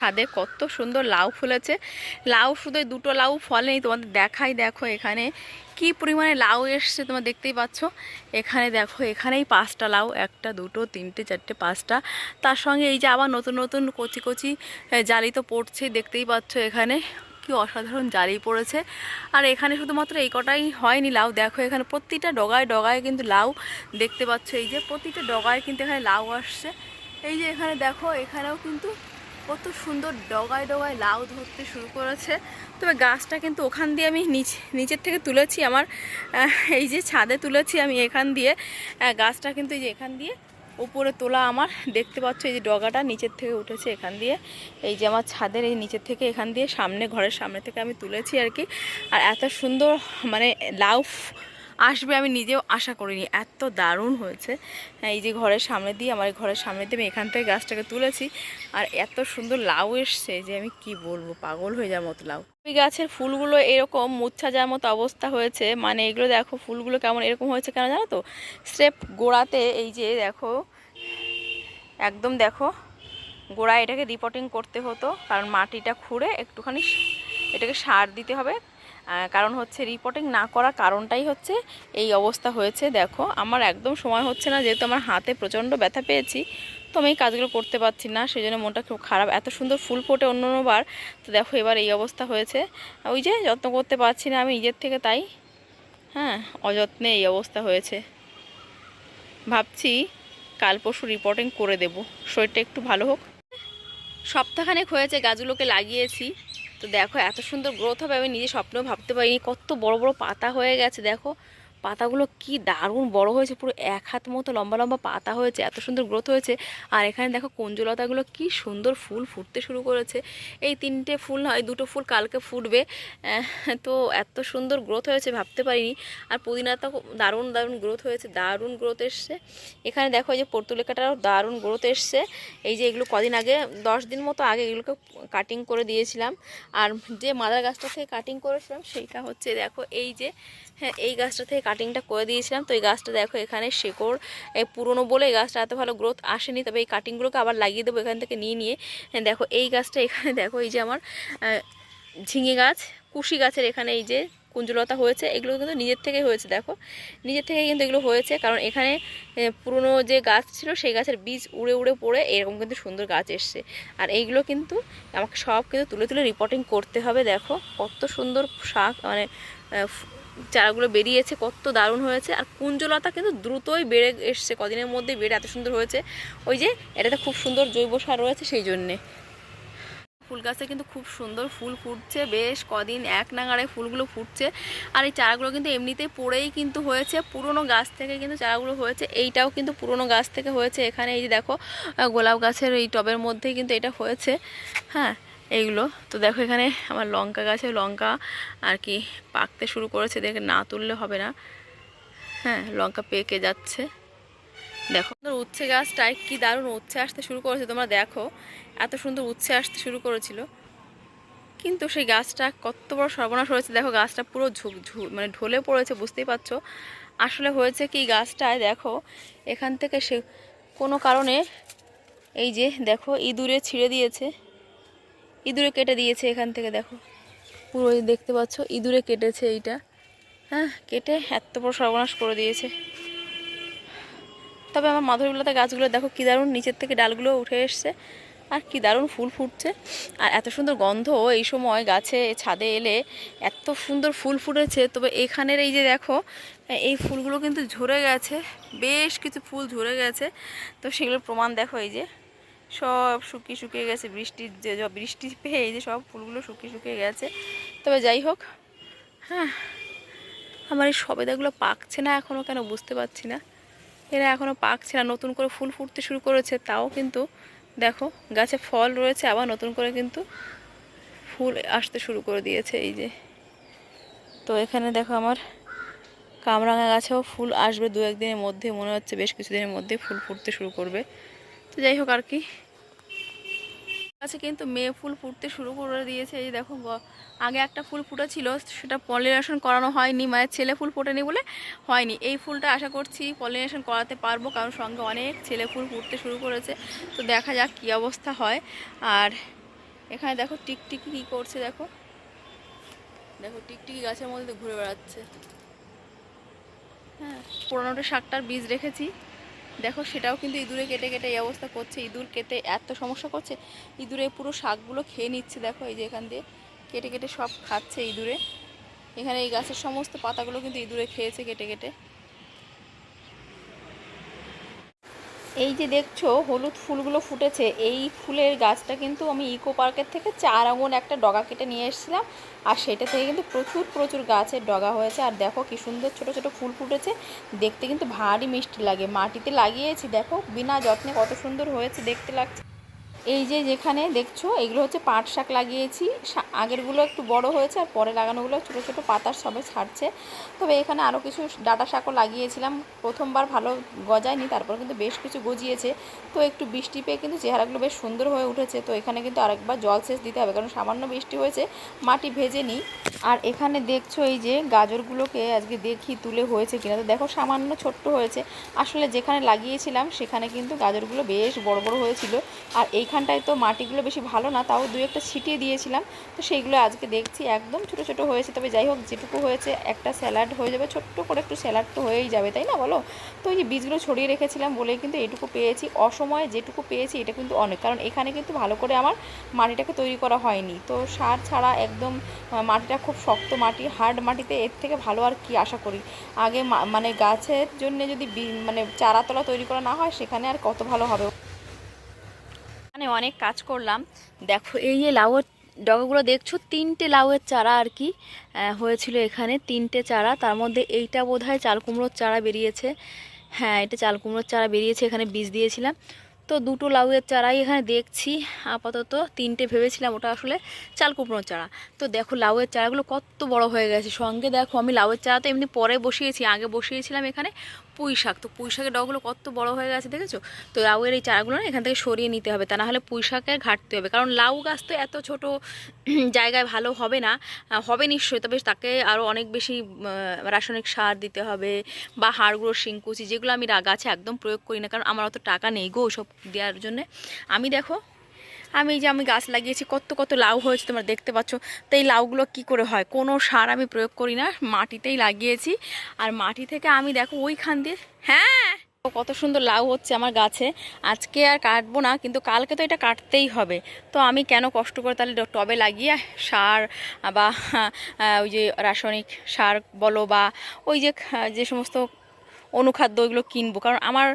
ছাদে কত সুন্দর লাউ ফুলেছে। লাউ শুধু দুটো লাউ ফলেনি তোমাদের দেখাই, দেখো এখানে কি পরিমাণে লাউ এসছে তোমরা দেখতেই পাচ্ছ। এখানে দেখো, এখানেই পাঁচটা লাউ, একটা, দুটো, তিনটে, চারটে, পাঁচটা। তার সঙ্গে এই যে আবার নতুন নতুন কচি কচি জালি তো পড়ছে, দেখতেই পাচ্ছ এখানে। কি অসাধারণ জালি পড়েছে। আর এখানে শুধুমাত্র এই কটাই হয়নি লাউ, দেখো এখানে প্রতিটা ডগায় ডগায় কিন্তু লাউ দেখতে পাচ্ছ। এই যে প্রতিটা ডগায় কিন্তু এখানে লাউ আসছে। এই যে এখানে দেখো, এখানেও কিন্তু কত সুন্দর ডগায় ডগায় লাউ ধরতে শুরু করেছে। তবে গাছটা কিন্তু ওখান দিয়ে আমি নিচ নিচের থেকে তুলেছি, আমার এই যে ছাদে তুলেছি আমি এখান দিয়ে। গাছটা কিন্তু এই যে এখান দিয়ে উপরে তোলা আমার, দেখতে পাচ্ছ এই যে ডগাটা নিচের থেকে উঠেছে এখান দিয়ে। এই যে আমার ছাদের এই নিচের থেকে এখান দিয়ে সামনে, ঘরের সামনে থেকে আমি তুলেছি আর কি। আর এত সুন্দর মানে লাউ আসবে আমি নিজেও আশা করিনি। এত দারুণ হয়েছে। হ্যাঁ, এই যে ঘরের সামনে দিয়ে আমার ঘরের সামনে দিয়ে আমি এখান থেকে গাছটাকে তুলেছি আর এত সুন্দর লাউ এসছে যে আমি কি বলব পাগল হয়ে যাওয়ার মতো লাউ। ওই গাছের ফুলগুলো এরকম মুচ্ছা যাওয়ার মতো অবস্থা হয়েছে। মানে এগুলো দেখো ফুলগুলো কেমন এরকম হয়েছে কেন জানো তো? স্রেপ গোড়াতে এই যে দেখো একদম দেখো গোড়ায় এটাকে রিপোর্টিং করতে হতো। কারণ মাটিটা খুঁড়ে একটুখানি এটাকে সার দিতে হবে। কারণ হচ্ছে রিপোর্টিং না করার কারণটাই হচ্ছে এই অবস্থা হয়েছে। দেখো, আমার একদম সময় হচ্ছে না, যেহেতু আমার হাতে প্রচণ্ড ব্যথা পেয়েছি, তো আমি এই কাজগুলো করতে পারছি না সেই জন্য মনটা খুব খারাপ। এত সুন্দর ফুল ফোটে অন্য অন্যবার তো দেখো এবার এই অবস্থা হয়েছে। ওই যে যত্ন করতে পারছি না আমি নিজের থেকে, তাই? হ্যাঁ অযত্নে এই অবস্থা হয়েছে। ভাবছি কাল পরশু রিপোর্টিং করে দেব। শরীরটা একটু ভালো হোক। সপ্তাহখানেক হয়েছে গাছগুলোকে লাগিয়েছি। তো দেখো এত সুন্দর গ্রোথ হবে, আমি নিজে স্বপ্নেও ভাবতে পারিনি। কত বড় বড় পাতা হয়ে গেছে, দেখো। পাতাগুলো কি দারুণ বড় হয়েছে, পুরো এক হাত মতো লম্বা লম্বা পাতা হয়েছে, এত সুন্দর গ্রোথ হয়েছে। আর এখানে দেখো কঞ্জুলতাগুলো কি সুন্দর ফুল ফুটতে শুরু করেছে। এই তিনটে ফুল নয় দুটো ফুল কালকে ফুটবে। তো এত সুন্দর গ্রোথ হয়েছে, ভাবতে পারিনি। আর পুদিনা খুব দারুণ দারুণ গ্রোথ হয়েছে, দারুণ গ্রোথ এসছে। এখানে দেখো এই যে পর্তুলেখাটারও দারুণ গ্রোথ এসছে। এই যে এগুলো কদিন আগে, দশ দিন মতো আগে এগুলোকে কাটিং করে দিয়েছিলাম। আর যে মাদার গাছটা থেকে কাটিং করেছিলাম, সেইটা হচ্ছে দেখো এই যে হ্যাঁ এই গাছটা থেকে কাটিংটা করে দিয়েছিলাম। তো এই গাছটা দেখো এখানে শেকড় পুরনো বলে এই গাছটা এত ভালো গ্রোথ আসেনি। তবে এই কাটিংগুলোকে আবার লাগিয়ে দেবো এখান থেকে নিয়ে নিয়ে। হ্যাঁ, দেখো এই গাছটা এখানে দেখো এই যে আমার ঝিঙে গাছ কুশি গাছের এখানে এই যে কুঞ্জলতা হয়েছে। এগুলো কিন্তু নিজের থেকে হয়েছে দেখো। নিজের থেকে কিন্তু এগুলো হয়েছে কারণ এখানে পুরনো যে গাছ ছিল সেই গাছের বীজ উড়ে উড়ে পড়ে এরকম কিন্তু সুন্দর গাছ এসছে। আর এইগুলো কিন্তু আমাকে সব কিন্তু তুলে তুলে রিপোর্টিং করতে হবে দেখো। কত সুন্দর শাক মানে চারাগুলো বেরিয়েছে, কত দারুণ হয়েছে। আর কুঞ্জলতা কিন্তু দ্রুতই বেড়ে এসছে, কদিনের মধ্যেই বেড়ে এত সুন্দর হয়েছে। ওই যে, এটাতে খুব সুন্দর জৈব সার রয়েছে সেই জন্যে। ফুল গাছে কিন্তু খুব সুন্দর ফুল ফুটছে, বেশ কদিন এক নাগাড়ে ফুলগুলো ফুটছে। আর এই চারাগুলো কিন্তু এমনিতেই পড়েই কিন্তু হয়েছে, পুরনো গাছ থেকে কিন্তু চারাগুলো হয়েছে, এইটাও কিন্তু পুরনো গাছ থেকে হয়েছে। এখানে এই যে দেখো গোলাপ গাছের এই টবের মধ্যেই কিন্তু এটা হয়েছে। হ্যাঁ এইগুলো। তো দেখো এখানে আমার লঙ্কা গাছে লঙ্কা আর কি পাকতে শুরু করেছে। দেখে, না তুললে হবে না। হ্যাঁ লঙ্কা পেকে যাচ্ছে। দেখো উচ্ছে গাছটায় কি দারুণ উচ্ছে আসতে শুরু করেছে। তোমরা দেখো, এত সুন্দর উচ্ছে আসতে শুরু করেছিল। কিন্তু সেই গাছটা কত বড় সর্বনাশ হয়েছে। দেখো, গাছটা পুরো ঝুঁক ঝু মানে ঢলে পড়েছে, বুঝতেই পারছ? আসলে হয়েছে কি, গাছটায় দেখো, এখান থেকে সে কোনো কারণে এই যে, দেখো, ইঁদুরে ছিঁড়ে দিয়েছে। ইঁদুরে কেটে দিয়েছে এখান থেকে দেখো। পুরো দেখতে পাচ্ছ ইঁদুরে কেটেছে এইটা। হ্যাঁ কেটে এত বড় সর্বনাশ করে দিয়েছে। তবে আমার মাধুরীলতা গাছগুলো দেখো কী দারুণ নিচের থেকে ডালগুলো উঠে এসছে। আর কি দারুণ ফুল ফুটছে। আর এত সুন্দর গন্ধ এই সময় গাছে ছাদে এলে এত সুন্দর ফুল ফুটেছে। তবে এখানের এই যে দেখো এই ফুলগুলো কিন্তু ঝরে গেছে বেশ কিছু ফুল ঝরে গেছে। তো সেগুলোর প্রমাণ দেখো এই যে। সব শুকিয়ে শুকিয়ে গেছে, বৃষ্টির যে বৃষ্টি পেয়ে এই যে সব ফুলগুলো শুকিয়ে শুকিয়ে গেছে। তবে যাই হোক হ্যাঁ আমার এই সবেদাগুলো পাকছে না এখনও কেন বুঝতে পারছি না। এরা এখনও পাকছে না, নতুন করে ফুল ফুটতে শুরু করেছে, তাও কিন্তু দেখো, গাছে ফল রয়েছে, আবার নতুন করে কিন্তু ফুল আসতে শুরু করে দিয়েছে এই যে। তো এখানে দেখো আমার কামরাঙা গাছেও ফুল আসবে দু একদিনের মধ্যে, মনে হচ্ছে বেশ কিছুদিনের মধ্যে ফুল ফুটতে শুরু করবে। তো যাই হোক আর কি। গাছে কিন্তু মেয়ে ফুল ফুটতে শুরু করে দিয়েছে। এই দেখো আগে একটা ফুল ফুটেছিল, সেটা পলিনেশন করানো হয়নি মায়ের ছেলে ফুল ফোটেনি বলে হয়নি। এই ফুলটা আশা করছি পলিনেশন করাতে পারব, কারণ সঙ্গে অনেক ছেলে ফুল ফুটতে শুরু করেছে। তো দেখা যাক কী অবস্থা হয়। আর এখানে দেখো টিকটিকি কী করছে, দেখো। দেখো টিকটিকি গাছের মধ্যে ঘুরে বেড়াচ্ছে। হ্যাঁ পুরোনোটা শাকটার বীজ রেখেছি। দেখো, সেটাও কিন্তু ইঁদুরে কেটে কেটে এই অবস্থা করছে। ইঁদুর কেটে এত সমস্যা করছে, ইঁদুরে পুরো শাকগুলো খেয়ে নিচ্ছে, দেখো, এই যে এখান দিয়ে। কেটে কেটে সব খাচ্ছে ইঁদুরে। এখানে এই গাছের সমস্ত পাতাগুলো কিন্তু ইঁদুরে খেয়েছে কেটে কেটে। এই যে দেখছ, হলুদ ফুলগুলো ফুটেছে। এই ফুলের গাছটা কিন্তু আমি ইকো পার্কের থেকে চার আঙুন একটা ডগা কেটে নিয়ে এসেছিলাম। আর সেটা থেকে কিন্তু প্রচুর প্রচুর গাছের ডগা হয়েছে। আর দেখো কি সুন্দর ছোট ছোট ফুল ফুটেছে। দেখতে কিন্তু ভারী মিষ্টি লাগে। মাটিতে লাগিয়েছি, দেখো, বিনা যত্নে কত সুন্দর হয়েছে দেখতে লাগছে। এই যে যেখানে দেখছ, এগুলো হচ্ছে পাট শাক লাগিয়েছি। আগেরগুলো একটু বড় হয়েছে আর পরে লাগানোগুলো ছোট ছোট পাতার সবে ছাড়ছে। তবে এখানে আরও কিছু ডাটা শাকও লাগিয়েছিলাম। প্রথমবার ভালো গজায়নি, তারপর কিন্তু বেশ কিছু গজিয়েছে। তো একটু বৃষ্টি পেয়ে কিন্তু চেহারাগুলো বেশ সুন্দর হয়ে উঠেছে। তো এখানে কিন্তু আরেকবার জল সেচ দিতে হবে, কারণ সামান্য বৃষ্টি হয়েছে, মাটি ভেজে নিই। আর এখানে দেখছ এই যে গাজরগুলোকে আজকে দেখি তুলে হয়েছে কিনা। তো দেখো সামান্য ছোট্ট হয়েছে। আসলে যেখানে লাগিয়েছিলাম, সেখানে কিন্তু গাজরগুলো বেশ বড় বড় হয়েছিল। আর এইখানটায় তো মাটিগুলো বেশি ভালো না, তাও দু একটা ছিটিয়ে দিয়েছিলাম। তো সেইগুলো আজকে দেখছি, একদম ছোট ছোট হয়েছে। তবে যাই হোক, যেটুকু হয়েছে, একটা স্যালাড হয়ে যাবে। ছোট্ট করে একটু স্যালাড তো হয়েই যাবে, তাই না বলো? তো এই যে বীজগুলো ছড়িয়ে রেখেছিলাম বলেই কিন্তু এটুকু পেয়েছি। অসময়ে যেটুকু পেয়েছি, এটা কিন্তু অনেক। কারণ এখানে কিন্তু ভালো করে আমার মাটিটাকে তৈরি করা হয়নি। তো সার ছাড়া একদম মাটিটা খুব শক্ত মাটি, হার্ড মাটিতে এর থেকে ভালো আর কি আশা করি। আগে মানে গাছের জন্য যদি মানে চারাতলা তৈরি করা না হয়, সেখানে আর কত ভালো হবে? মানে অনেক কাজ করলাম। দেখো, এই যে লাউয়ের ডগাগুলো দেখছ, তিনটে লাউয়ের চারা আর কি হয়েছিল এখানে, তিনটে চারা। তার মধ্যে এইটা বোধ হয় চাল কুমড়োর চারা বেরিয়েছে। হ্যাঁ এটা চাল কুমড়োর চারা বেরিয়েছে, এখানে বীজ দিয়েছিলাম। তো দুটো লাউয়ের চারাই এখানে দেখছি। আপাতত তিনটে ভেবেছিলাম ওটা আসলে চাল কুমড়োর চারা। তো দেখো লাউয়ের চারাগুলো কত বড় হয়ে গেছে। সঙ্গে দেখো আমি লাউয়ের চারা তো এমনি পরে বসিয়েছি, আগে বসিয়েছিলাম এখানে পুঁই শাক। তো পুঁই শাকের ডগগুলো কত বড় হয়ে গেছে দেখেছ? তো লাউয়ের এই চারাগুলো না এখান থেকে সরিয়ে নিতে হবে, তা না হলে পুঁই শাকের ঘাটতে হবে। কারণ লাউ গাছ তো এত ছোট জায়গায় ভালো হবে না। হবে নিশ্চয়ই, তবে তাকে আরও অনেক বেশি রাসায়নিক সার দিতে হবে বা হাড়গুঁড়ো, শিংকুচি যেগুলো আমি গাছে একদম প্রয়োগ করি না, কারণ আমার অত টাকা নেই গো সব দেওয়ার জন্যে। আমি দেখো, আমি যে আমি গাছ লাগিয়েছি, কত কত লাউ হয়েছে তোমরা দেখতে পাচ্ছ। তো এই লাউগুলো কি করে হয়? কোনো সার আমি প্রয়োগ করি না, মাটিতেই লাগিয়েছি। আর মাটি থেকে আমি দেখো ওইখান দিয়ে হ্যাঁ! কত সুন্দর লাউ হচ্ছে আমার গাছে। আজকে আর কাটবো না, কিন্তু কালকে তো এটা কাটতেই হবে। তো আমি কেন কষ্ট করে তাহলে টবে লাগিয়ে সার বা ওই যে রাসায়নিক সার বলো বা ওই যে যে সমস্ত অনুখাদ্য ওইগুলো কিনবো। কারণ আমার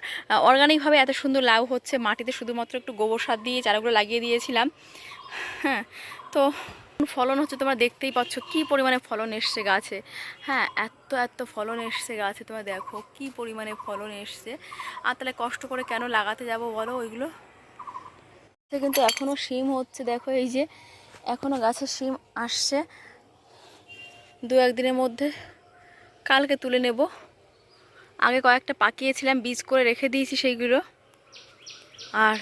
অর্গানিকভাবে এত সুন্দর লাউ হচ্ছে, মাটিতে শুধুমাত্র একটু গোবর সার দিয়ে চারাগুলো লাগিয়ে দিয়েছিলাম। হ্যাঁ তো ফলন হচ্ছে তোমরা দেখতেই পাচ্ছ কি পরিমাণে ফলন এসছে গাছে। হ্যাঁ এত এত ফলন এসছে গাছে, তোমরা দেখো কি পরিমাণে ফলন এসছে। আর তাহলে কষ্ট করে কেন লাগাতে যাব বলো ওইগুলো? কিন্তু এখনও শিম হচ্ছে, দেখো এই যে এখনও গাছে শিম আসছে। দু একদিনের মধ্যে কালকে তুলে নেব। আগে কয়েকটা পাকিয়েছিলাম, বীজ করে রেখে দিয়েছি সেইগুলো। আর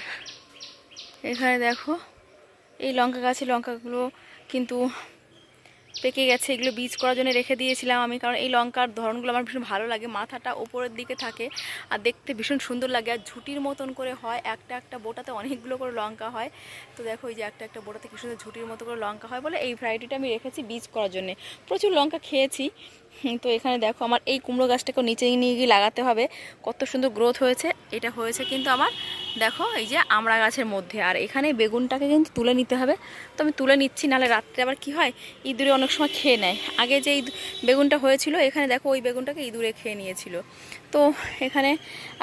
এখানে দেখো, এই লঙ্কা গাছে লঙ্কাগুলো কিন্তু পেকে গেছে, এগুলো বীজ করার জন্য রেখে দিয়েছিলাম আমি, কারণ এই লঙ্কার ধরনগুলো আমার ভীষণ ভালো লাগে, মাথাটা ওপরের দিকে থাকে আর দেখতে ভীষণ সুন্দর লাগে আর ঝুটির মতন করে হয়, একটা একটা বোটাতে অনেকগুলো করে লঙ্কা হয়। তো দেখো এই যে একটা একটা বোটাতে কি সুন্দর ঝুটির মতো করে লঙ্কা হয় বলে এই ভ্যারাইটিটা আমি রেখেছি বীজ করার জন্য। প্রচুর লঙ্কা খেয়েছি তো এখানে দেখো আমার এই কুমড়ো গাছটাকেও নিচে নিয়ে গিয়ে লাগাতে হবে, কত সুন্দর গ্রোথ হয়েছে, এটা হয়েছে কিন্তু আমার দেখো, এই যে আমড়া গাছের মধ্যে, আর এখানে বেগুনটাকে কিন্তু তুলে নিতে হবে। তো আমি তুলে নিচ্ছি, নাহলে রাত্রে আবার কি হয়? ইঁদুরে অনেক সময় খেয়ে নেয়। আগে যে বেগুনটা হয়েছিল, এখানে দেখো ওই বেগুনটাকে ইঁদুরে খেয়ে নিয়েছিল। তো এখানে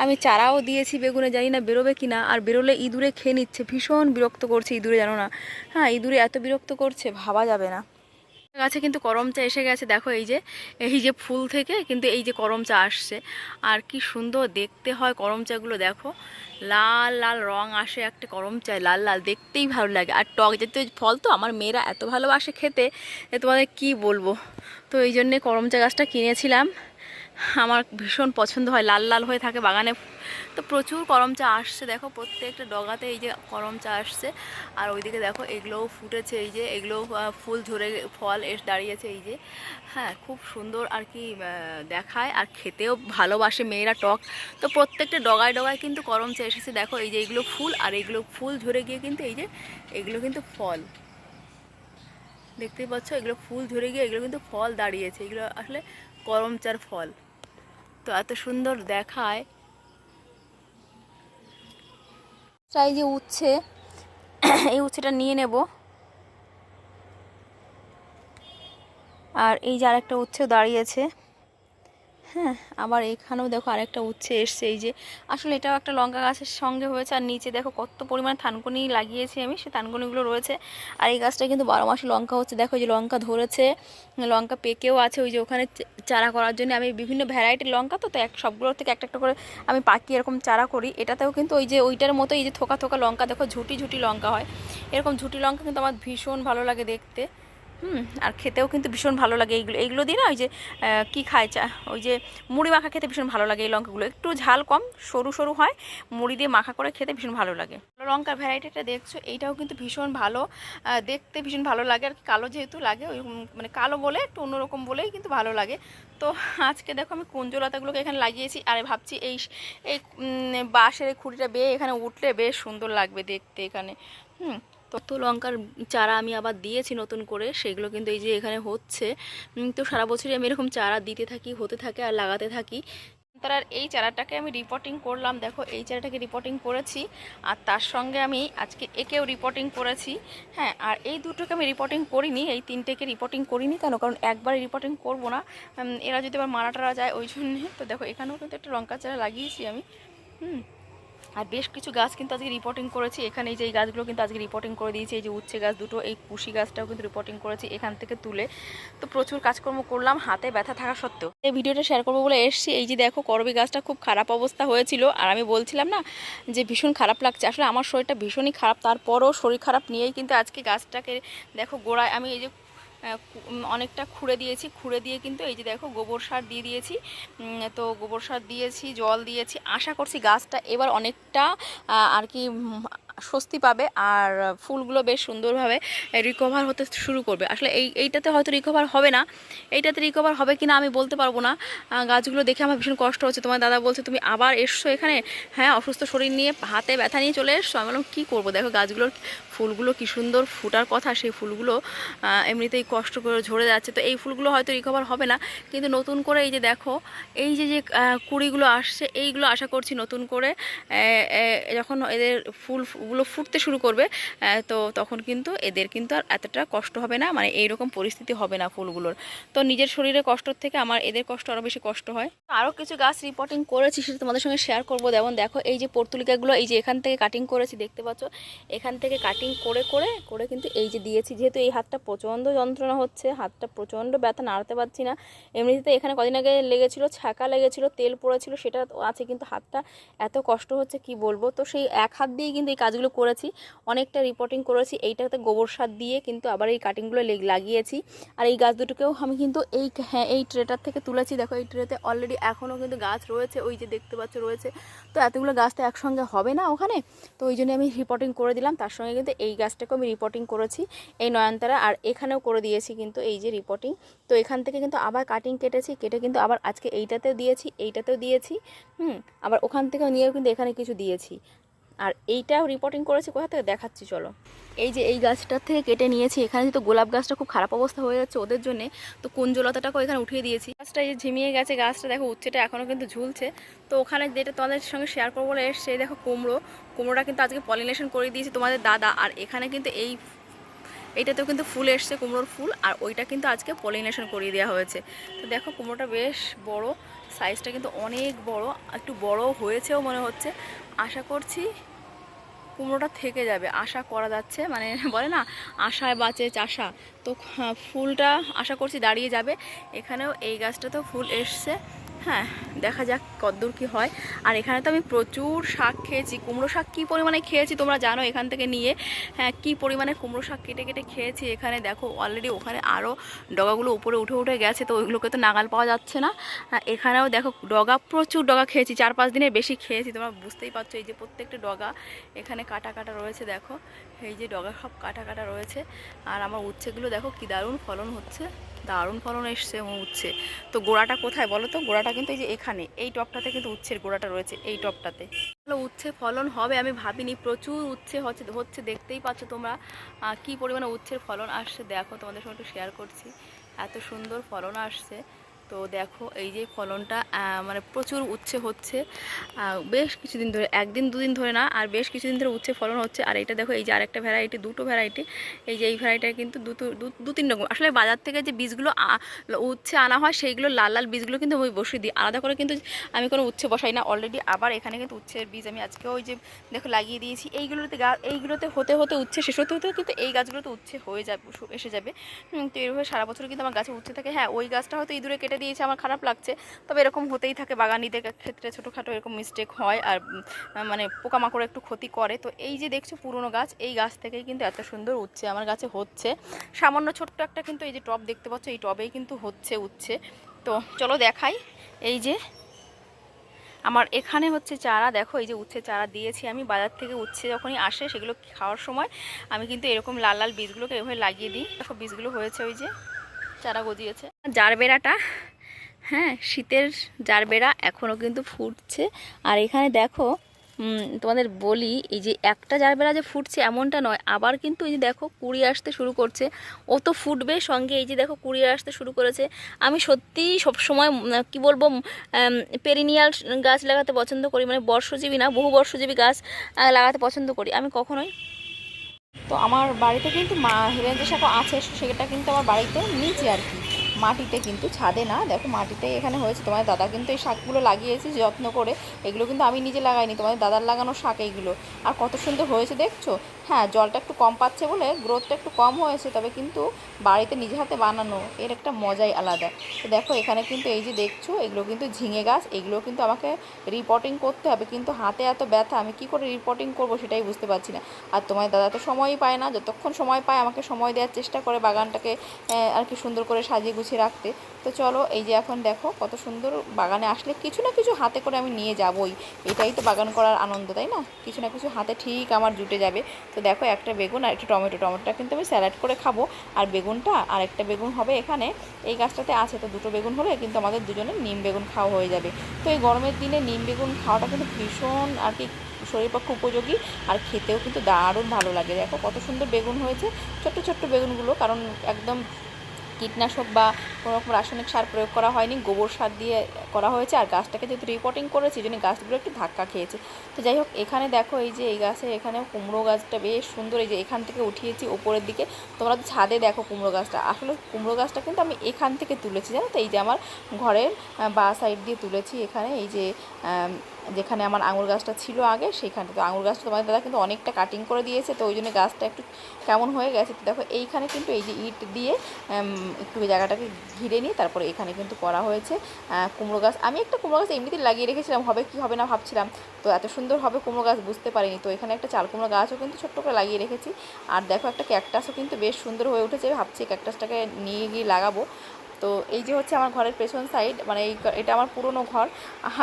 আমি চারাও দিয়েছি বেগুনে, জানি না বেরোবে কি না আর বেরোলে ইঁদুরে খেয়ে নিচ্ছে। ভীষণ বিরক্ত করছে ইঁদুরে, জানো না? হ্যাঁ ইঁদুরে এত বিরক্ত করছে, ভাবা যাবে না। গাছে কিন্তু করমচা এসে গেছে, দেখো এই যে এই যে ফুল থেকে কিন্তু এই যে করমচা আসছে। আর কি সুন্দর দেখতে হয় করমচাগুলো দেখো। লাল লাল রং আসে একটা করমচায় লাল লাল, দেখতেই ভালো লাগে। আর টক জাতীয় ফল তো আমার মেয়েরা এত ভালোবাসে খেতে তোমাদের কি বলব? তো এই জন্যে করমচা গাছটা কিনেছিলাম। আমার ভীষণ পছন্দ হয়, লাল লাল হয়ে থাকে বাগানে। তো প্রচুর করম চা আসছে, দেখো প্রত্যেকটা ডগাতে এই যে করম চা আসছে। আর ওইদিকে দেখো এগুলোও ফুটেছে, এই যে এগুলো ফুল ধরে, ফল এসে, দাঁড়িয়েছে এই যে। হ্যাঁ খুব সুন্দর আর কি দেখায় আর খেতেও ভালোবাসে মেয়েরা টক। তো প্রত্যেকটা ডগায় ডগায় কিন্তু করম চা এসেছে, দেখো এই যে এগুলো ফুল আর এগুলো ফুল ধরে গিয়ে কিন্তু এই যে এগুলো কিন্তু ফল। দেখতেই পাচ্ছ, এগুলো ফুল ধরে গিয়ে এগুলো কিন্তু ফল দাঁড়িয়েছে, এগুলো আসলে করমচার ফল। তো এত সুন্দর দেখায়। চাই যে উচ্ছে, এই উচ্ছেটা নিয়ে নেব। আর এই যে আরেকটা উচ্ছেও দাঁড়িয়েছে। হ্যাঁ আবার এখানেও দেখো আরেকটা উচ্ছে এসছে, এই যে আসলে এটাও একটা লঙ্কা গাছের সঙ্গে হয়েছে, আর নিচে দেখো কত পরিমাণে থানকুনি লাগিয়েছি আমি সেই থানকুনিগুলো রয়েছে, আর এই গাছটা কিন্তু বারো মাসে লঙ্কা হচ্ছে, দেখো যে লঙ্কা ধরেছে, লঙ্কা পেকেও আছে, ওই যে ওখানে চারা করার জন্য, আমি বিভিন্ন ভ্যারাইটির লঙ্কা তো তো এক, সবগুলোর থেকে একটা একটা করে আমি পাকি এরকম চারা করি, এটাতেও কিন্তু ওই যে ওইটার মতো এই যে থোকা থোকা লঙ্কা, দেখো ঝুটি ঝুটি লঙ্কা হয়, এরকম ঝুটি লঙ্কা কিন্তু আমার ভীষণ ভালো লাগে দেখতে হুম, আর খেতেও কিন্তু ভীষণ ভালো লাগে এইগুলো এইগুলো দিয়ে না ওই যে কী খায় চা, ওই যে মুড়ি মাখা খেতে ভীষণ ভালো লাগে এই লঙ্কাগুলো। একটু ঝাল কম, সরু সরু হয়, মুড়ি দিয়ে মাখা করে খেতে ভীষণ ভালো লাগে। লঙ্কার ভ্যারাইটিটা দেখছ, এইটাও কিন্তু ভীষণ ভালো দেখতে ভীষণ ভালো লাগে, আর কালো যেহেতু লাগে, ওই মানে কালো বলে একটু অন্যরকম বলেই কিন্তু ভালো লাগে। তো আজকে দেখো আমি কুঞ্জলতাগুলোকে এখানে লাগিয়েছি, আর ভাবছি এই এই বাঁশের খুঁটিটা বেয়ে এখানে উঠলে বেশ সুন্দর লাগবে দেখতে এখানে। হুম তত লঙ্কার চারা আমি আবার দিয়েছি নতুন করে, সেগুলো কিন্তু এই যে এখানে হচ্ছে। তো সারা বছরই আমি এরকম চারা দিতে থাকি, হতে থাকে আর লাগাতে থাকি। তার আর এই চারাটাকে আমি রিপোর্টিং করলাম, দেখো এই চারাটাকে রিপোর্টিং করেছি, আর তার সঙ্গে আমি আজকে একেও রিপোর্টিং করেছি। হ্যাঁ আর এই দুটোকে আমি রিপোর্টিং করিনি, এই তিনটেকে রিপোর্টিং করিনি কেন? কারণ একবার রিপোর্টিং করব না। এরা যদি আবার মারা টারা যায়, ওই জন্যে। তো দেখো এখানেও কিন্তু একটা লঙ্কা চারা লাগিয়েছি আমি। হুম। আর বেশ কিছু গাছ কিন্তু আজকে রিপোর্টিং করেছি। এখানে যে এই গাছগুলো কিন্তু আজকে রিপোর্টিং করে দিয়েছি, এই যে উচ্ছে গাছ দুটো, এই কুশি গাছটাও কিন্তু রিপোর্টিং করেছি এখান থেকে তুলে। তো প্রচুর কাজকর্ম করলাম, হাতে ব্যথা থাকা সত্ত্বেও। এই ভিডিওটা শেয়ার করব বলে এসছি। এই যে দেখো, করবি গাছটা খুব খারাপ অবস্থা হয়েছিল। আর আমি বলছিলাম না যে ভীষণ খারাপ লাগছে। আসলে আমার শরীরটা ভীষণই খারাপ। তারপরও শরীর খারাপ নিয়েই কিন্তু আজকে গাছটাকে দেখো গোড়ায় আমি এই যে অনেকটা খুঁড়ে দিয়েছি। খুঁড়ে দিয়ে কিন্তু এই যে দেখো গোবর সার দিয়ে দিয়েছি। তো গোবর সার দিয়েছি, জল দিয়েছি। আশা করছি গাছটা এবার অনেকটা আর কি স্বস্তি পাবে আর ফুলগুলো বেশ সুন্দরভাবে রিকভার হতে শুরু করবে। আসলে এই, এইটাতে হয়তো রিকভার হবে না। এইটাতে রিকভার হবে কি না আমি বলতে পারব না। গাছগুলো দেখে আমার ভীষণ কষ্ট হচ্ছে। তোমার দাদা বলছে, তুমি আবার এসছো এখানে? হ্যাঁ অসুস্থ শরীর নিয়ে হাতে ব্যথা নিয়ে চলে এসছো। আমি বললাম, কী করব? দেখো গাছগুলোর ফুলগুলো কি সুন্দর ফুটার কথা। সেই ফুলগুলো এমনিতেই কষ্ট করে ঝরে যাচ্ছে। তো এই ফুলগুলো হয়তো রিকভার হবে না। কিন্তু নতুন করে এই যে দেখো, এই যে যে কুড়িগুলো আসছে, এইগুলো আশা করছি নতুন করে যখন এদের ফুলগুলো ফুটতে শুরু করবে তো তখন কিন্তু এদের কিন্তু আর এতটা কষ্ট হবে না মানে এইরকম পরিস্থিতি হবে না ফুলগুলোর। তো নিজের শরীরে কষ্টর থেকে আমার এদের কষ্ট আরও বেশি কষ্ট হয়। আরও কিছু গাছ রিপোর্টিং করেছি, সেটা তোমাদের সঙ্গে শেয়ার করব। যেমন দেখো, এই যে পর্তুলিকাগুলো, এই যে এখান থেকে কাটিং করেছি, দেখতে পাচ্ছ? এখান থেকে কাটিং করে করে করে কিন্তু এই যে দিয়েছি। যেহেতু এই হাতটা প্রচণ্ড যন্ত্রণা হচ্ছে, হাতটা প্রচণ্ড ব্যথা, নাড়াতে পারছি না। এমনিতে এখানে কদিন আগে লেগেছিল, ছাকা লেগেছিল, তেল পড়েছিল, সেটা আছে, কিন্তু হাতটা এত কষ্ট হচ্ছে, কি বলব? তো সেই এক হাত দিয়েই কিন্তু এই কাজগুলো করেছি, অনেকটা রিপোর্টিং করেছি, এইটাতে গোবর সার দিয়ে কিন্তু আবার এই কাটিংগুলো লেগ- লাগিয়েছি। আর এই গাছ দুটোকেও আমি কিন্তু এই হ্যাঁ এই ট্রেটার থেকে তুলেছি। দেখো, এই ট্রেতে অলরেডি এখনও কিন্তু গাছ রয়েছে, ওই যে দেখতে পাচ্ছ রয়েছে। তো এতগুলো গাছ তো একসঙ্গে হবে না ওখানে? তো ওই জন্য আমি রিপোর্টিং করে দিলাম। তার সঙ্গে কিন্তু এই গাছটাকেও আমি রিপোর্টিং করেছি, এই নয়নতারা, আর এখানেও করে দিয়েছি কিন্তু এই যে রিপোর্টিং তো এখান থেকে কিন্তু আবার কাটিং কেটেছি, কেটে কিন্তু আবার আজকে এইটাতেও দিয়েছি এইটাতেও দিয়েছি, হুম, আবার ওখান থেকেও নিয়েও কিন্তু এখানে কিছু দিয়েছি। আর এইটাও রিপোর্টিং করেছি, কোথা থেকে দেখাচ্ছি, চলো। এই যে এই গাছটার থেকে কেটে নিয়েছি, এখানে যেহেতু গোলাপ গাছটা খুব খারাপ অবস্থা হয়ে যাচ্ছে ওদের জন্য, তো কুঞ্জলতাটাকেও এখানে উঠিয়ে দিয়েছি। গাছটা এই ঝিমিয়ে গেছে, গাছটা দেখো উচ্ছেটা এখনও কিন্তু ঝুলছে। তো ওখানে যেটা তোমাদের সঙ্গে শেয়ার করব বলে এসছে দেখো কুমড়ো। কুমড়োটা কিন্তু আজকে পলিনেশন করে দিয়েছি তোমাদের দাদা, আর এখানে কিন্তু এই এইটাতেও কিন্তু ফুল এসছে, কুমড়োর ফুল, আর ওইটা কিন্তু আজকে পলিনেশন করিয়ে দেওয়া হয়েছে। তো দেখো কুমড়োটা বেশ বড় সাইজটা কিন্তু অনেক বড়, একটু বড় হয়েছেও মনে হচ্ছে আশা করছি কুমড়োটা থেকে যাবে। আশা করা যাচ্ছে মানে বলে না, আশায় বাঁচে চাষা। তো ফুলটা আশা করছি দাঁড়িয়ে যাবে। এখানেও এই গাছটা তো ফুল এসছে। হ্যাঁ দেখা যাক কদ্দূর কি হয়? আর এখানে তো আমি প্রচুর শাক খেয়েছি। কুমড়ো শাক কী পরিমাণে খেয়েছি তোমরা জানো এখান থেকে নিয়ে? হ্যাঁ কী পরিমাণে কুমড়ো শাক কেটে কেটে খেয়েছি এখানে দেখো অলরেডি ওখানে আরও ডগাগুলো উপরে উঠে উঠে গেছে, তো ওইগুলোকে তো নাগাল পাওয়া যাচ্ছে না। এখানেও দেখো ডগা, প্রচুর ডগা খেয়েছি, চার পাঁচ দিনের বেশি খেয়েছি, তোমরা বুঝতেই পারছ এই যে প্রত্যেকটা ডগা এখানে কাটা কাটা রয়েছে দেখো, এই যে ডগা সব কাটা কাটা রয়েছে। আর আমার উচ্ছেগুলো দেখো কি দারুণ ফলন হচ্ছে, দারুণ ফলন এসছে উচ্ছে। তো গোড়াটা কোথায় বলো তো? গোড়াটা কিন্তু এই যে এখানে, এই টপটাতে কিন্তু উচ্ছের গোড়াটা রয়েছে, এই টপটাতে। ভালো উচ্ছে ফলন হবে, আমি ভাবিনি, প্রচুর উচ্ছে হচ্ছে হচ্ছে, দেখতেই পাচ্ছ তোমরা কি পরিমাণে উচ্ছের ফলন আসছে। দেখো, তোমাদের সঙ্গে একটু শেয়ার করছি। এত সুন্দর ফলন আসছে। তো দেখো এই যে ফলনটা মানে প্রচুর উচ্ছে হচ্ছে। বেশ কিছুদিন ধরে, একদিন দুদিন ধরে না, আর বেশ কিছুদিন ধরে উচ্ছে ফলন হচ্ছে। আর এটা দেখো, এই যে আরেকটা ভ্যারাইটি দুটো ভ্যারাইটি এই যে এই ভ্যারাইটিটা কিন্তু দু- তিন রকম। আসলে বাজার থেকে যে বীজগুলো উচ্ছে আনা হয়, সেইগুলো লাল লাল বীজগুলো কিন্তু আমি বসিয়ে দিই। আলাদা করে কিন্তু আমি কোনো উচ্ছে বসাই না। অলরেডি আবার এখানে কিন্তু উচ্ছের বীজ আমি আজকে ওই যে দেখো লাগিয়ে দিয়েছি। এইগুলোতে গাছ এইগুলোতে হতে হতে উচ্ছে শেষ হতে হতে কিন্তু এই গাছগুলোতে উচ্ছে হয়ে যাবে, এসে যাবে। তো এইভাবে সারা বছর কিন্তু আমার গাছে উচ্ছে থাকে। হ্যাঁ ওই গাছটা হয়তো ইঁদুরে কেটে দিয়েছে, আমার খারাপ লাগছে। তবে এরকম হতেই থাকে বাগানিদের ক্ষেত্রে ছোটোখাটো এরকম মিস্টেক হয় আর মানে পোকামাকড় একটু ক্ষতি করে। তো এই যে দেখছ পুরনো গাছ, এই গাছ থেকেই কিন্তু এত সুন্দর উচ্ছে আমার গাছে হচ্ছে। সামান্য ছোট্ট একটা কিন্তু এই যে টব দেখতে পাচ্ছ, এই টবেই কিন্তু হচ্ছে উচ্ছে। তো চলো দেখাই। এই যে আমার এখানে হচ্ছে চারা, দেখো এই যে উচ্ছে চারা দিয়েছি আমি। বাজার থেকে উচ্ছে যখনই আসে সেগুলো খাওয়ার সময় আমি কিন্তু এরকম লাল লাল বীজগুলোকে এভাবে লাগিয়ে দিই। দেখো বীজগুলো হয়েছে ওই যে, চারা গজিয়েছে। জারবেরাটা হ্যাঁ শীতের জারবেরা এখনও কিন্তু ফুটছে। আর এখানে দেখো তোমাদের বলি, এই যে একটা জারবেরা যে ফুটছে এমনটা নয়, আবার কিন্তু এই যে দেখো কুড়ি আসতে শুরু করছে। ও তো ফুটবে সঙ্গে, এই যে দেখো কুড়ি আসতে শুরু করেছে। আমি সত্যিই সবসময় কি বলব পেরিনিয়াল গাছ লাগাতে পছন্দ করি মানে বর্ষজীবী না, বহু বর্ষজীবী গাছ লাগাতে পছন্দ করি। আমি কখনোই। তো আমার বাড়িতে কিন্তু মা হেলেঞ্চা শাকও আছে, সেটা কিন্তু আমার বাড়িতে নিচে আর কি। মাটিতে কিন্তু ছাদে না। দেখো মাটিতে এখানে হয়েছে। তোমার দাদা কিন্তু এই শাকগুলো লাগিয়েছে যত্ন করে। এগুলো কিন্তু আমি নিজে লাগাইনি। তোমাদের দাদার লাগানো শাক এইগুলো। আর কত সুন্দর হয়েছে, দেখছ? হ্যাঁ জলটা একটু কম পাচ্ছে বলে গ্রোথটা একটু কম হয়েছে, তবে কিন্তু বাড়িতে নিজে হাতে বানানো, এর একটা মজাই আলাদা। তো দেখো, এখানে কিন্তু এই যে দেখছ, এগুলো কিন্তু ঝিঙে গাছ, এগুলো কিন্তু আমাকে রিপোর্টিং করতে হবে। কিন্তু হাতে এত ব্যথা, আমি কি করে রিপোর্টিং করব সেটাই বুঝতে পারছি না। আর তোমার দাদা তো সময়ই পায় না। যতক্ষণ সময় পায়, আমাকে সময় দেওয়ার চেষ্টা করে বাগানটাকে আর কি সুন্দর করে সাজিয়ে গুছিয়ে রাখতে। তো চলো, এই যে এখন দেখো কত সুন্দর বাগানে আসলে কিছু না কিছু হাতে করে আমি নিয়ে যাবই। এটাই তো বাগান করার আনন্দ, তাই না? কিছু না কিছু হাতে ঠিক আমার জুটে যাবে। তো দেখো একটা বেগুন আর একটা টমেটো। টমেটোটা কিন্তু আমি স্যালাড করে খাব। আর বেগুনটা, আর একটা বেগুন হবে এখানে। এই গাছটাতে আছে তো দুটো বেগুন হলে কিন্তু আমাদের দুজনের নিম বেগুন খাওয়া হয়ে যাবে। তো এই গরমের দিনে নিম বেগুন খাওয়াটা কিন্তু ভীষণ আর কি শরীর পক্ষে উপযোগী আর খেতেও কিন্তু দারুণ ভালো লাগে। দেখো কত সুন্দর বেগুন হয়েছে। ছোট্ট ছোট্ট বেগুনগুলো, কারণ একদম কীটনাশক বা কোনো রকম রাসায়নিক সার প্রয়োগ করা হয়নি, গোবর সার দিয়ে করা হয়েছে, আর গাছটাকে যেহেতু রিপোর্টিং করেছে জন্য গাছগুলো একটু ধাক্কা খেয়েছে। তো যাই হোক, এখানে দেখো এই যে এই গাছে, এখানে কুমড়ো গাছটা বেশ সুন্দর, এই যে এখান থেকে উঠিয়েছি ওপরের দিকে। তোমরা তো ছাদে দেখো কুমড়ো গাছটা। আসলে কুমড়ো গাছটা কিন্তু আমি এখান থেকে তুলেছি, জানো তো? এই যে আমার ঘরের বা সাইড দিয়ে তুলেছি এখানে। এই যে যেখানে আমার আঙুর গাছটা ছিল আগে, সেখানে। তো আঙুর গাছটা তোমাদের দাদা কিন্তু অনেকটা কাটিং করে দিয়েছে, তো ওই জন্য গাছটা একটু কেমন হয়ে গেছে তো দেখো, এইখানে কিন্তু এই যে ইট দিয়ে একটু জায়গাটাকে ঘিরে নিয়ে তারপরে এখানে কিন্তু করা হয়েছে কুমড়ো গাছ। আমি একটা কুমড়ো গাছ এমনিতেই লাগিয়ে রেখেছিলাম, হবে কি হবে না ভাবছিলাম। তো এত সুন্দর হবে কুমড়ো গাছ, বুঝতে পারিনি। তো এখানে একটা চাল কুমড়ো গাছও কিন্তু ছোট্ট করে লাগিয়ে রেখেছি। আর দেখো একটা ক্যাকটাসও কিন্তু বেশ সুন্দর হয়ে উঠেছে, ভাবছি ক্যাকটাসটাকে নিয়ে গিয়ে লাগাবো। তো এই যে হচ্ছে আমার ঘরের পেছন সাইড মানে এই এটা আমার পুরনো ঘর।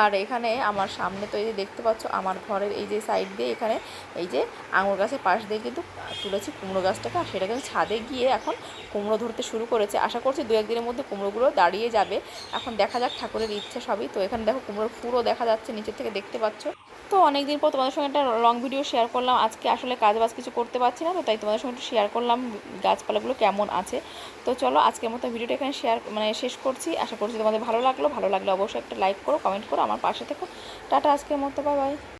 আর এখানে আমার সামনে তো এই যে দেখতে পাচ্ছ, আমার ঘরের এই যে সাইড দিয়ে এখানে এই যে আঙুর গাছের পাশ দিয়ে কিন্তু তুলেছি কুমড়ো গাছটাকে। আর সেটা কিন্তু ছাদে গিয়ে এখন কুমড়ো ধরতে শুরু করেছে। আশা করছি দু একদিনের মধ্যে কুমড়োগুলো দাঁড়িয়ে যাবে। এখন দেখা যাক ঠাকুরের ইচ্ছে সবই। তো এখানে দেখো কুমড়োর ফুলও দেখা যাচ্ছে নিচের থেকে দেখতে পাচ্ছ। তো অনেক দিন পর তোমাদের সঙ্গে একটা লং ভিডিও শেয়ার করলাম। আজকে আসলে কাজ বাজ কিছু করতে পারছি না, তো তাই তোমাদের সঙ্গে একটু শেয়ার করলাম গাছপালাগুলো কেমন আছে। তো চলো আজকের মতো ভিডিওটা এখানে শেয়ার মানে শেষ করছি। আশা করছি তোমাদের ভালো লাগল। ভালো লাগলে অবশ্যই একটা লাইক করো কমেন্ট করো, আমার পাশে থেকো। টাটা আজকের মতো বাই বাই